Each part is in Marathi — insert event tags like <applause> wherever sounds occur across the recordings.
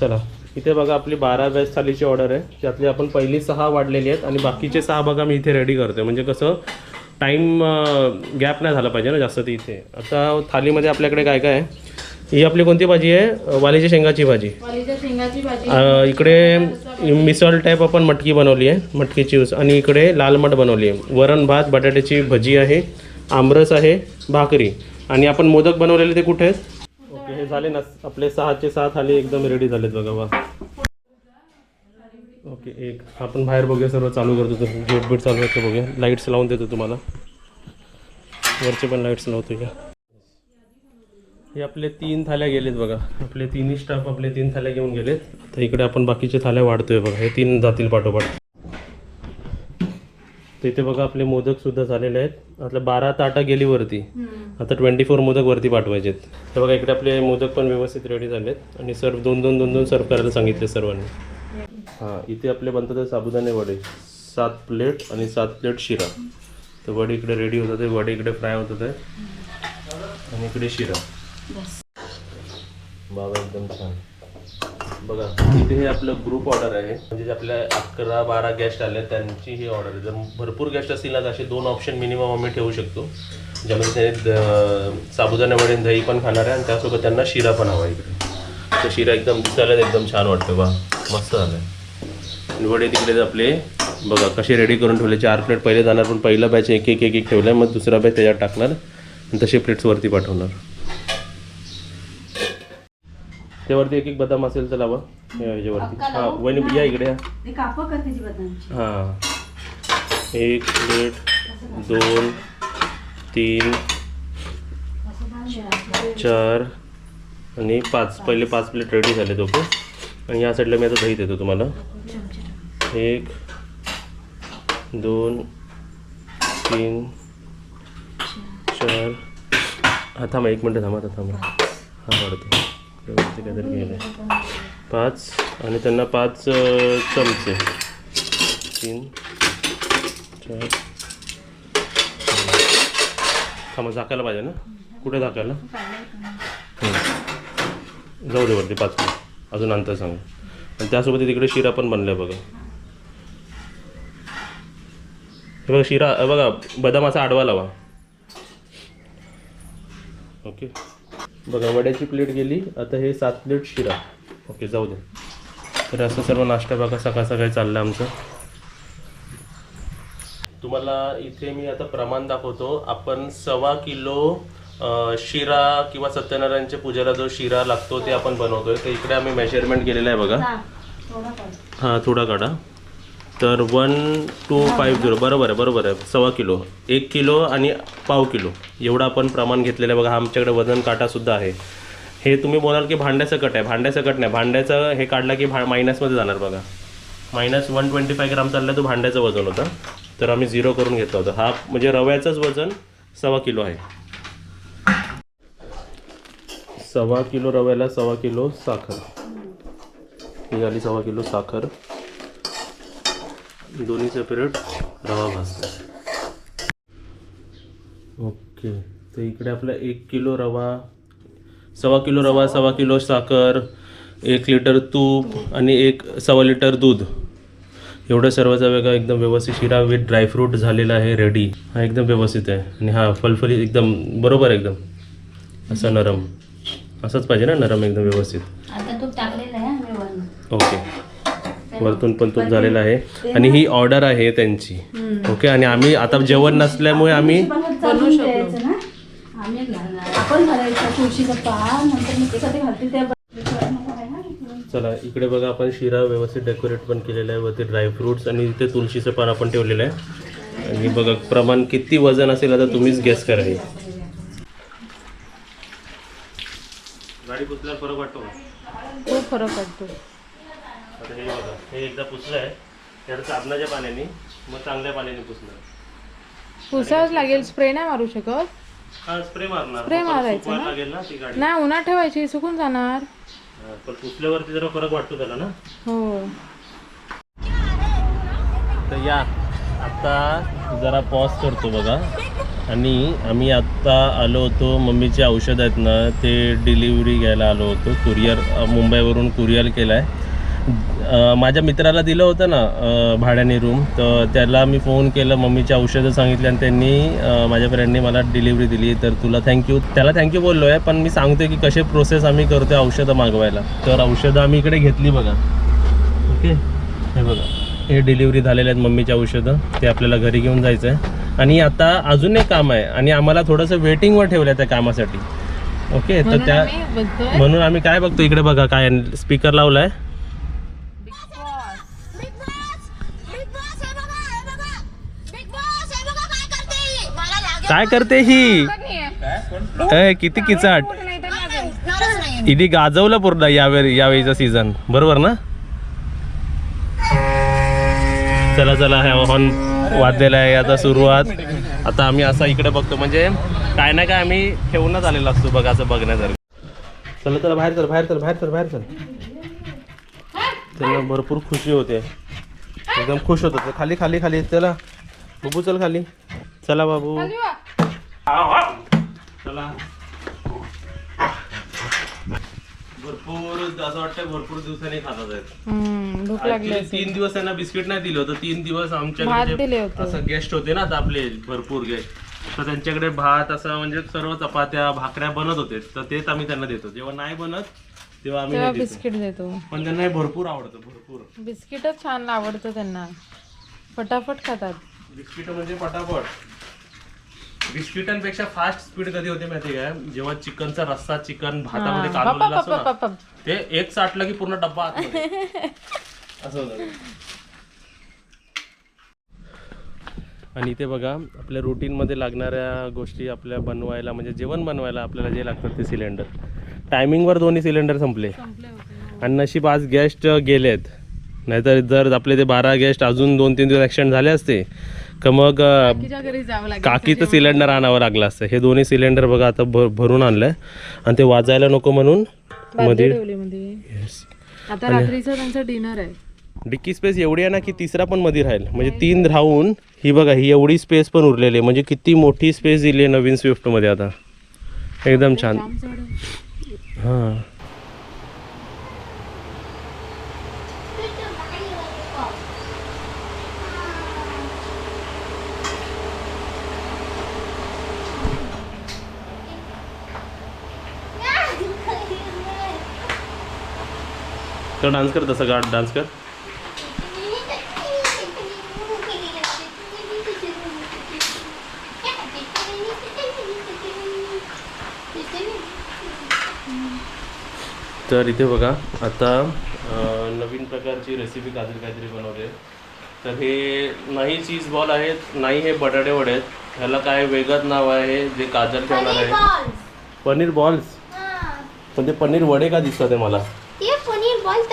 चला. इथे बघा आपली बारा वेज थालीची ऑर्डर आहे. त्यातली आपण पहिली सहा वाढलेली आहेत आणि बाकीचे सहा बघा मी इथे रेडी करतोय म्हणजे कसं टाईम गॅप नाही झाला पाहिजे ना जास्त ती इथे. आता थालीमध्ये आपल्याकडे काय काय आहे? ही आपली कोणती भाजी आहे? वालीच्या शेंगाची भाजी. इकडे मिसळ टाईप आपण मटकी बनवली आहे. मटकीची उस आणि इकडे लाल मट बनवली आहे. वरण भात बटाट्याची भजी आहे. आमरस आहे. भाकरी. आणि आपण मोदक बनवलेले ते कुठे आहेत? ओके हे झाले ना आपले सहाचे सहा थाली एकदम रेडी झालेत बघा वा ओके एक आपण बाहेर बघूया सर्व चालू करतो तर गेट बीट चालू आहे बघूया. लाईट्स लावून देतो तुम्हाला. वरचे पण लाईट्स लावतो या. हे आपले तीन थाल्या गेलेत बघा. आपले तिन्ही स्टाफ आपले तीन थाल्या घेऊन गेलेत. तर इकडे आपण बाकीचे थाल्या वाढतोय बघा. हे तीन जातील पाठोपाठ. तर इथे बघा आपले मोदक सुद्धा झालेले आहेत. आता बारा ताटा गेली वरती आता ट्वेंटी फोर मोदक वरती पाठवायचे आहेत तर बघा इकडे आपले मोदक पण व्यवस्थित रेडी झालेत. आणि सर्व दोन दोन दोन दोन सर्व करायला सांगितले सर्वांनी. हां इथे आपले बनतात साबुदाणे वडे. सात प्लेट आणि सात प्लेट शिरा. तर वडे इकडे रेडी होतात आहे वडे इकडे फ्राय होतात आहे आणि इकडे शिरा. बाबा एकदम छान. बघा इथे हे आपलं ग्रुप ऑर्डर आहे. म्हणजे जे आपल्या अकरा बारा गेस्ट आले त्यांची ही ऑर्डर आहे. जर भरपूर गेस्ट असतील ना तर असे दोन ऑप्शन मिनिमम आम्ही ठेवू शकतो. ज्यामध्ये ते द- साबुदाणा वडे दही पण खाणार आहे आणि त्यासोबत त्यांना शिरा पण हवा इकडे. तर शिरा एकदम दिसायला एकदम छान वाटतं बा मस्त झालं आहे वडे तिकडे आपले बघा कसे रेडी करून ठेवले. चार प्लेट पहिले जाणार पण पहिला बॅच एक एक एक एक ठेवला मग दुसरा बॅच त्याच्यात टाकणार आणि तसे प्लेट्स वरती पाठवणार. त्यावरती एक एक बदाम असेल तर लावा. ह्याच्यावरती हां वहिनी या इकडे या. ते कापं कर त्याची बदामची. हां. एक प्लेट दोन तीन चार आणि पाच. पहिले पाच प्लेट रेडी झालेत ओके आणि या साईडला मी आता दही देतो तुम्हाला. एक दोन तीन चार. हा थांबा एक मिनटं थांबा आता थांबा. हा वाढतो व्यवस्थित काहीतरी घ्यायला पाच आणि त्यांना पाच चमचे. तीन चार. थांबा झाकायला पाहिजे ना? कुठे झाकायला? जाऊ दे वरती पाच मिनिट. अजून नंतर सांगू. आणि त्यासोबत तिकडे शिरा पण बनलाय बघा. हे बघा शिरा बघा बदामाचा आडवा लावा. ओके. बघा वड्याची प्लेट गेली. आता हे सात प्लेट शिरा. ओके जाऊ दे. तर असं सर्व नाश्ता बघा सकाळ सकाळी चाललं आमचं. तुम्हाला इथे मी आता प्रमाण दाखवतो. आपण सव्वा किलो शिरा किंवा सत्यनारायणच्या पूजेला जो शिरा लागतो ते आपण बनवतोय. तर इकडे आम्ही मेजरमेंट केलेलं आहे बघा. हां थोडा काढा. तर वन टू फाईव्ह झिरो बरोबर आहे बरोबर आहे. सव्वा किलो. एक किलो आणि पाव किलो. एवढं आपण प्रमाण घेतलेलं आहे. बघा आमच्याकडे वजन काटासुद्धा आहे. हे तुम्ही बोलाल की भांड्यासकट आहे. भांड्यासकट नाही. भांड्याचं हे काढलं की भा मायनसमध्ये जाणार बघा. Minus one twenty five gram चाललं तो भांड्याचं वजन होतं. तर आम्ही झिरो करून घेतला होता. हा म्हणजे रव्याचंच वजन सव्वा किलो आहे. सव्वा किलो रव्याला सव्वा किलो साखर. ही झाली सव्वा किलो साखर. दोन्ही सेपरेट रवा भाजता. ओके. तर इकडे आपला एक किलो रवा सव्वा किलो रवा सव्वा किलो साखर एक लिटर तूप आणि एक सव्वा लिटर दूध. एवढं सर्वचा वेगळा एकदम व्यवस्थित शिरा विथ ड्रायफ्रूट झालेला आहे रेडी हा एकदम व्यवस्थित आहे. आणि हा फलफलीत एकदम बरोबर एकदम. असा नरम. असंच पाहिजे ना नरम एकदम व्यवस्थित. आता तूप टाकलेलं आहे आम्ही वरून ओके. वरतून पण तूप झालेलं आहे. आणि ही ऑर्डर आहे त्यांची. ओके आणि आम्ही आता जेवण नसल्यामुळे आम्ही बनवू शकतो ना? आम्ही घालणार आपण घालायचं तुळशीचं पान नंतर मी ते कधी घालते त्या चला इकडे बघा आपण शिरा व्यवस्थित डेकोरेट पण केलेलं आहे वरती ड्रायफ्रुट्स आणि इथे तुळशीचं पान आपण ठेवलेलं आहे. आणि बघा प्रमाण किती वजन असेल आता तुम्हीच गेस करा हे. गाडी पुसल्यावर फरक वाटतो? खूप फरक पडतो आता हे बघा हे एकदा पुसलं आहे. त्याला साबणाच्या पाण्याने मग चांगल्या पाण्याने पुसणार. पुसावंच लागेल स्प्रे नाही मारू शकत. हा स्प्रे मारणार. Spray मारायचा सुकवायला ना? लागेल ना ती गाडी. नाही उन्हात ठेवायची सुकून जाणार. हा, पण पुसल्यावरती जरा फरक वाटतो त्याला ना? हो. तर या आता जरा पॉज करतो बघा. आणि आम्ही आत्ता आलो होतो मम्मीचे औषध आहेत ना ते डिलिव्हरी घ्यायला आलो होतो. कुरिअर मुंबईवरून कुरिअर केलं आहे माझ्या मित्राला दिलं होतं ना भाड्याने रूम तर त्याला मी फोन केलं मम्मीची औषधं सांगितली आणि त्यांनी माझ्या फ्रेंडने मला डिलिव्हरी दिली. तर तुला थँक्यू त्याला थँक्यू बोललो आहे पण मी सांगतोय की कसे प्रोसेस आम्ही करतोय औषधं मागवायला. तर औषधं आम्ही इकडे घेतली बघा. ओके? हे बघा. हे डिलिव्हरी झालेले आहेत मम्मीची औषधं. ते आपल्याला घरी घेऊन जायचं आहे आणि आता अजून एक काम आहे. आणि आम्हाला थोडंसं वेटिंगवर ठेवलं आहे त्या कामासाठी. ओके? तर त्या म्हणून आम्ही काय बघतो? इकडे बघा काय स्पीकर लावला आहे बिग बॉस बिग बॉस हे बघा हे बघा बिग बॉस हे बघा काय करते ही? मला लागेल काय करते ही? ए, किती किचाट. इथे गाजवलं पूर्ण यावेळी यावेळीचा सीझन बरोबर ना? चला चला हा हॉर्न वाजलेला आहे आता सुरुवात. आता आम्ही असं इकडे बघतो म्हणजे काय ना काय आम्ही ठेवूनच आलेलो असतो बघा असं बघण्यासारखं. चला चला बाहेर चल बाहेर चल बाहेर चल बाहेर चल. त्यांना भरपूर खुशी होते. एकदम खुश होतात खाली खाली खाली. चला. बाबू चल खाली. चला बाबू. चला भरपूर असं वाटतं भरपूर दिवसांनी खातात आहेत. हम्म, भूक लागली Actually तीन दिवस त्यांना बिस्किट नाही दिलं होतं तीन दिवस भात आमच्याकडे दिले जे होते. असं गेस्ट होते ना आता आपले भरपूर गेस्ट तर त्यांच्याकडे भात असं म्हणजे सर्व चपात्या भाकऱ्या बनत होते तर तेच आम्ही त्यांना देतो. जेव्हा नाही बनत तेव्हा आम्ही तेव्हा नाही देतो. बिस्किट देतो. पण त्यांना हे भरपूर आवडतं भरपूर. बिस्किटच छान आवडतं त्यांना. फटाफट खातात. बिस्किट म्हणजे पटापट. बिस्किटांपेक्षा फास्ट स्पीड कधी होते माहिती काय जेव्हा चिकनचा रस्सा चिकन भातामध्ये हा. कालवलेला असतो ना. ते एक साठलं की पूर्ण डब्बा आतमध्ये. <laughs> असं होतं आणि इथे बघा आपल्या रुटीनमध्ये लागणाऱ्या गोष्टी आपल्या बनवायला म्हणजे जेवण बनवायला आपल्याला जे लागतात ते सिलेंडर टायमिंगवर दोन्ही सिलेंडर संपले आणि नशीब आज गेस्ट गेलेत नाहीतर जर आपले ते बारा गेस्ट अजून दोन तीन दिवस एक्सटेंड झाले असते का मग लागेल. काकीचं सिलेंडर आणावं लागलं असतं. हे दोन्ही सिलेंडर बघा आता भर भरून आणलंय. आणि ते वाजायला नको म्हणून मध्ये डिनर आहे. डिक्की स्पेस एवढी आहे ना की तिसरा पण मध्ये राहील. म्हणजे तीन राहून ही बघा ही एवढी स्पेस पण उरलेली आहे. म्हणजे किती मोठी स्पेस दिली आहे नवीन स्विफ्टमध्ये आता. एकदम छान. हां. तर डान्स कर तसं गा डान्स कर. तर इथे बघा आता नवीन प्रकारची रेसिपी काहीतरी काहीतरी बनवते तर हे नाही चीज बॉल आहेत नाही हे बटाटे वडे आहेत. ह्याला काय वेगळंच नाव आहे जे काजल ठेवणार आहे. पनीर बॉल्स पण ते पनीर वडे का दिसतात ते मला?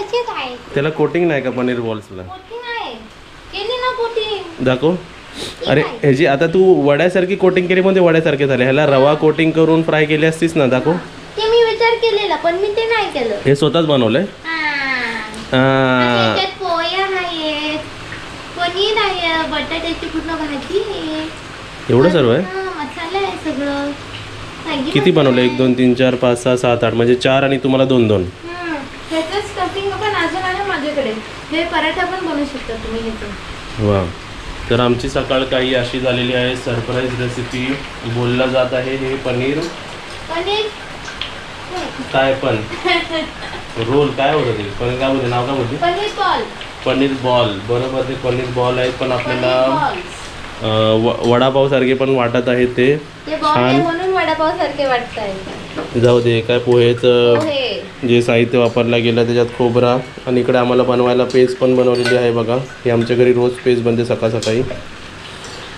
ते पनीर बॉल तसेच आहे त्याला कोटिंग नाही का पनीर बॉल्सला कोटिंग आहे. केली ना कोटिंग दाखव. अरे ह्याची आता तू वड्यासारखी कोटिंग केली पण ते वड्यासारखे झाले. ह्याला रवा कोटिंग करून फ्राय केली असतीस ना दाखव. ते मी विचार केलेला पण मी ते नाही केलं. हे स्वतःच बनवलंय. आ, त्याच्यात पोया आहेत. पनीर आहे. बटाट्याची पूर्ण भाजी आहे. एवढं सर्व आहे? हा, मसाला आहे सगळं. मॅगी किती बनवलं एक दोन तीन चार पाच सहा सात आठ म्हणजे चार आणि तुम्हाला दोन दोन. हम्म. स्टफिंग पण अजून आहे माझ्याकडे. हे पराठा पण बनवू शकता तुम्ही ह्याचं वा तर आमची सकाळ काही अशी झालेली आहे सरप्राईज रेसिपी बोलला जात आहे हे पनीर. पनीर? काय पण? रोल काय होतं ते? पनीर काय बोलते नाव काय बोलते पनीर बॉल. पनीर बॉल. बरोबर ते पनीर बॉल आहेत पण पनीर आपल्याला balls. अं, व- वडापाव सारखे पण वाटत आहे ते. ते बॉल आहे छान. म्हणून वडापाव सारखे वाटत आहे जाऊ दे काय पोहेचं पोहे. जे साहित्य वापरलं गेलं त्याच्यात खोबरा आणि इकडे आम्हाला बनवायला पेस्ट पण बनवलेली आहे बघा. ही आमच्या घरी रोज पेस्ट बनते सकाळ सकाळी.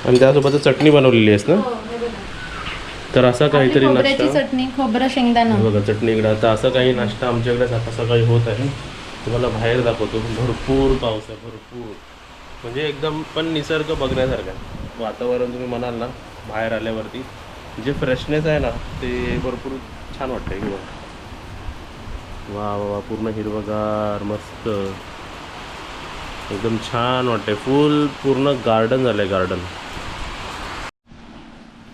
आणि त्यासोबत चटणी बनवलेली आहेस ना? हो. तर असा काहीतरी नाश्ता. चटणी खोबरं शेंगदाणा. बघा चटणी इकडे. आता असं काही नाश्ता आमच्याकडे सकाळ सकाळी होत आहे. तुम्हाला बाहेर दाखवतो. भरपूर पाऊस आहे भरपूर. म्हणजे एकदम पण निसर्ग बघण्यासारखा वातावरण तुम्ही म्हणाल ना बाहेर आल्यावरती. जे फ्रेशनेस आहे ना ते भरपूर छान वाटतं की बघा वा वा वा पूर्ण हिरवगार मस्त. एकदम छान वाटते फुल पूर्ण गार्डन झालंय गार्डन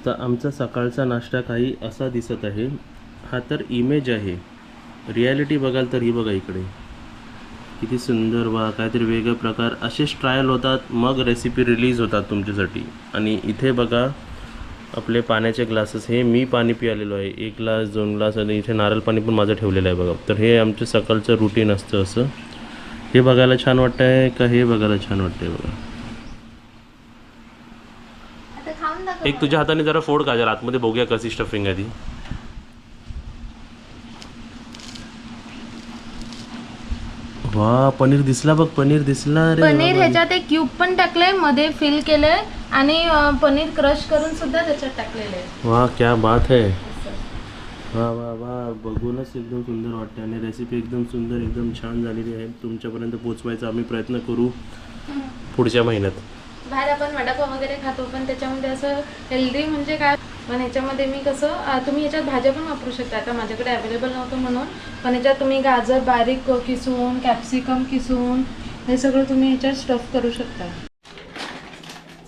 तर आमचा सकाळचा नाश्ता काही असा दिसत आहे. हा तर इमेज आहे. रियालिटी बघाल तर ही बघा इकडे. किती सुंदर वा काहीतरी वेगळे प्रकार. असेच ट्रायल होतात मग रेसिपी रिलीज होतात तुमच्यासाठी. आणि इथे बघा आपले पाण्याचे ग्लासेस हे मी पाणी पियालेलो आहे. एक ग्लास दोन ग्लास आणि इथे नारळ पाणी पण माझं ठेवलेलं आहे बघा. तर हे आमचं सकाळचं रुटीन असतं असं. हे बघायला छान वाटतं आहे का हे बघायला छान वाटतंय बघा. एक तुझ्या हाताने जरा फोड का जरा आतमध्ये बघूया कशी स्टफिंग आहे ती. वा पनीर दिसला बघ पनीर दिसला रे पनीर ह्याच्यात एक क्यूब पण टाकलंयमध्ये फिल केलंय. आणि पनीर क्रश करून सुद्धा त्याच्यात टाकलेलं आहे वा क्या बात है. वा वा वा बघूनच एकदम सुंदर वाटते आणि रेसिपी एकदम सुंदर एकदम छान झालेली आहे. तुमच्यापर्यंत पोचवायचा आम्ही प्रयत्न करू पुढच्या महिन्यात. बाहेर आपण वडापाव वगैरे खातो पण त्याच्यामध्ये असं हेल्दी म्हणजे काय? पण ह्याच्यामध्ये मी कसं अं, तुम्ही ह्याच्यात भाज्या पण वापरू शकता. आता माझ्याकडे अवेलेबल नव्हतं म्हणून. पण ह्याच्यात तुम्ही गाजर बारीक किसून कॅप्सिकम किसून हे सगळं तुम्ही ह्याच्यात स्टफ करू शकता.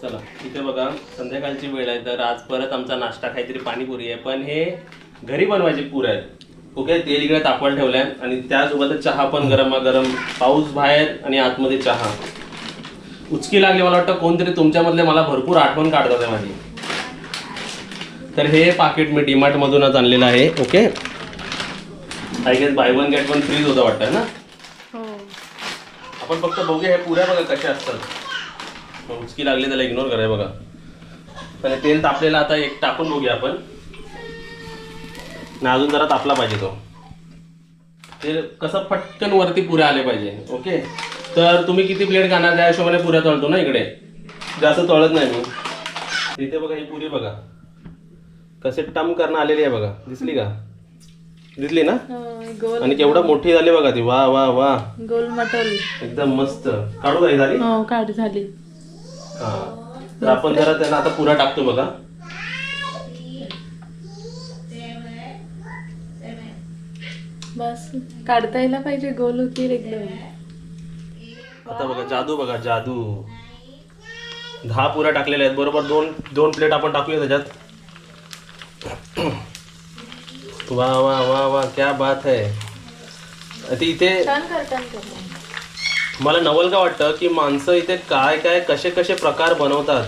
चला इथे बघा संध्याकाळची वेळ आहे तर आज परत आमचा नाश्ता काहीतरी पाणीपुरी आहे पण हे घरी बनवायचे पुऱ्या आहेत. ओके तेल इकडे तापवायला ठेवलंय आणि त्यासोबत चहा पण गरमागरम पाऊस बाहेर आणि आतमध्ये चहा. उचकी लागली मला वाटतं कोणतरी तुमच्यामधले मला भरपूर आठवण काढतात आहे माझी. तर हे पाकिट मी डीमार्ट मधूनच आणलेलं आहे okay? I guess buy one get one free होतं वाटतं ना? हो. आपण फक्त बघूया हे पुऱ्या बघा कशा असतात. उचकी लागली त्याला इग्नोर कराय बघा. हे तेल तापलेलं आता एक टाकून बघूया आपण. ना अजून जरा तापला पाहिजे तो. ते कसं पटकन वरती पुऱ्या आले पाहिजे ओके? तर तुम्ही किती प्लेट खाणार त्या हिशोबाने पुऱ्या तळतो ना इकडे. जास्त तळत नाही मी. इथे बघा ही पुरी बघा. कसे टम करणं आलेली आहे बघा. दिसली का? दिसली ना? आणि केवढं मोठी झाली बघा ती. वा वा वा. गोल मटल. एकदम मस्त. काढू झाली? हो काढ झाली. हा. तर आपण जरा त्याला आता पुरा टाकतो बघा. बस. काढता यायला पाहिजे गोल होती एकदम. आता बघा जादू बघा जादू. दहा पुऱ्या टाकलेल्या आहेत बरोबर दोन दोन प्लेट आपण टाकूया त्याच्यात. वा वा वा वा क्या बात है. ते इथे. मला नवल का वाटतं की माणसं इथे काय काय कसे कसे प्रकार बनवतात?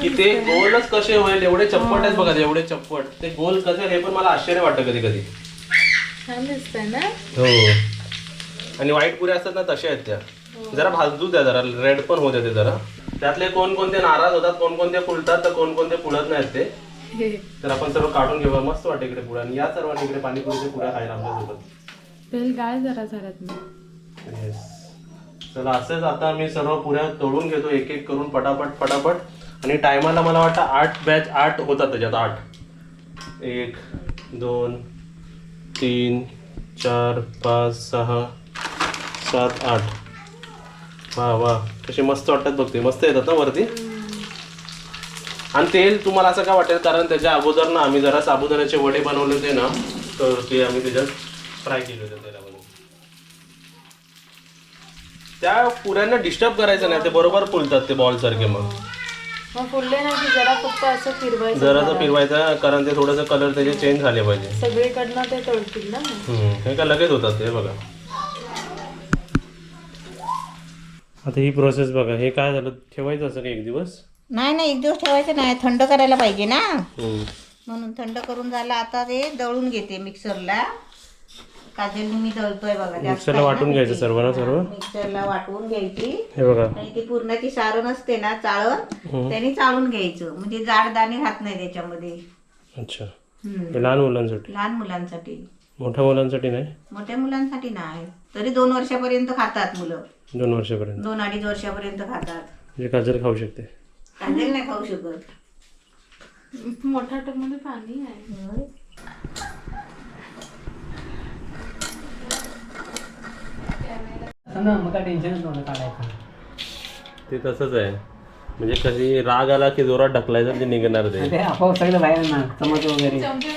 की ते गोलच कसे होईल एवढे चप्पट आहेत बघा एवढे चप्पट. ते गोल कसे हे पण मला आश्चर्य वाटतं कधी कधी. हो. आणि वाईट पुऱ्या असतात ना तशा आहेत त्या. जरा भाजू द्या जरा रेड पण होते ते जरा. त्यातले कोणकोणते नाराज होतात कोणकोणते फुलतात तर कोणकोणते फुलत नाहीत ते. हे. तर आपण सर्व काढून घेऊया मस्त वाटते इकडे पुढे आणि या सर्वांनी इकडे पाणीपुरीचे पुऱ्या खायला आमच्यासोबत. तेल गाळ जरा झाल्यात Yes. चला असंच आता मी सर्व पुऱ्या तोडून घेतो एक एक करून पटापट पटापट. आणि टायमाला मला वाटतं आठ बॅच आठ होतात त्याच्यात आठ. एक दोन तीन चार पाच सहा सात आठ. वा वा. कसे मस्त वाटतात बघ ते. मस्त येतात ना वरती? आणि तेल तुम्हाला असं का वाटेल? कारण त्याच्या अगोदर ना आम्ही जरा साबुदाण्याचे वडे बनवले होते ना तर ते आम्ही त्याच्यात फ्राय केले होते तेलामध्ये त्या पुऱ्यांना डिस्टर्ब करायचं नाही ते बरोबर फुलतात ते बॉल सारखे मग. मग फुलले नाही की जरा फक्त असं फिरवायचं जरासं फिरवायचं कारण ते थोडंसं कलर त्याचे चेंज झाले पाहिजे. सगळीकडनं ते तळतील ना. हम्म, हे का लगेच होतात ते बघा. आता ही प्रोसेस बघा हे काय झालं? ठेवायचं असं का एक दिवस? नाही नाही एक दिवस ठेवायचं नाही थंड करायला पाहिजे ना. म्हणून थंड करून झालं आता ते दळून घेते मिक्सरला काजल मी दळतोय बघा जास्त मिक्सरला वाटून घ्यायचं ते. सर्व? ना सर्व मिक्सरला वाटून घ्यायची. हे बघा. आणि ती पूर्णाची सारण असते ना चाळण त्याने चाळून घ्यायचं. म्हणजे जाड दाणे राहत नाही त्याच्यामध्ये. अच्छा. हम्म. हे लहान मुलांसाठी? लहान मुलांसाठी. मोठ्या मुलांसाठी नाही? मोठ्या मुलांसाठी नाही. तरी दोन वर्षापर्यंत खातात मुलं. दोन वर्षापर्यंत? दोन अडीच वर्षापर्यंत खातात. म्हणजे गाजर खाऊ शकते. काजल नाही खाऊ शकत. मोठ्या टपमध्ये पाणी आहे. ना मग काय टेन्शनच नव्हतं काढायचं. ते तसंच आहे. म्हणजे कधी राग आला की जोरात ढकलायचं ते निघणार ते ते आपोआप सगळं बाहेर ना चमच वगैरे. चमचे